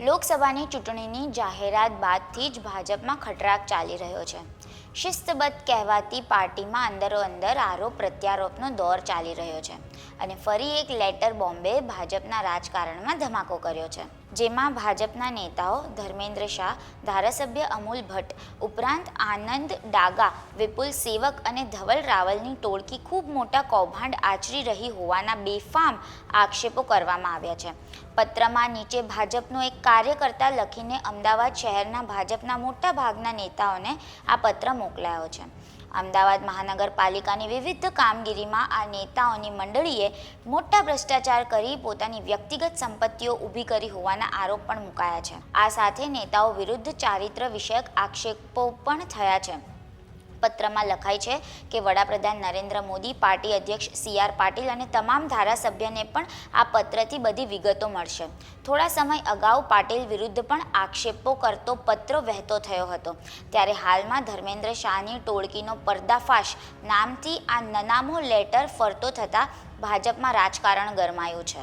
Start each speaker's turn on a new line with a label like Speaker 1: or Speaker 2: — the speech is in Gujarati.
Speaker 1: લોકસભાની ચૂંટણીની જાહેરાત બાદથી જ ભાજપમાં ખટરાક ચાલી રહ્યો છે. શિસ્તબદ્ધ કહેવાતી પાર્ટીમાં અંદરો અંદર આરોપ પ્રત્યારોપનો દોર ચાલી રહ્યો છે અને ફરી એક લેટર બોમ્બે ભાજપના રાજકારણમાં ધમાકો કર્યો છે. જેમાં ભાજપના નેતાઓ ધર્મેન્દ્ર શાહ, ધારાસભ્ય અમૂલ ભટ્ટ, ઉપરાંત આનંદ ડાગા, વિપુલ સેવક અને ધવલ રાવલની ટોળકી ખૂબ મોટા કૌભાંડ આચરી રહી હોવાના બેફામ આક્ષેપો કરવામાં આવ્યા છે. પત્રમાં નીચે ભાજપનો એક કાર્યકર્તા લખીને અમદાવાદ શહેરના ભાજપના મોટા ભાગના નેતાઓને આ પત્ર મોકલાયો છે. અમદાવાદ મહાનગરપાલિકાની વિવિધ કામગીરીમાં આ નેતાઓની મંડળીએ મોટા ભ્રષ્ટાચાર કરી પોતાની વ્યક્તિગત સંપત્તિઓ ઊભી કરી હોવાના આરોપ પણ મુકાયા છે. આ સાથે નેતાઓ વિરુદ્ધ ચારિત્ર વિષયક આક્ષેપો પણ થયા છે. પત્રમાં લખાય છે કે વડાપ્રધાન નરેન્દ્ર મોદી, પાર્ટી અધ્યક્ષ સી આર પાટીલ અને તમામ ધારાસભ્યને પણ આ પત્રથી બધી વિગતો મળશે. થોડા સમય અગાઉ પાટીલ વિરુદ્ધ પણ આક્ષેપો કરતો પત્ર વહેતો થયો હતો. ત્યારે હાલમાં ધર્મેન્દ્ર શાહની ટોળકીનો પર્દાફાશ નામથી આ નનામો લેટર ફરતો થતાં ભાજપમાં રાજકારણ ગરમાયું છે.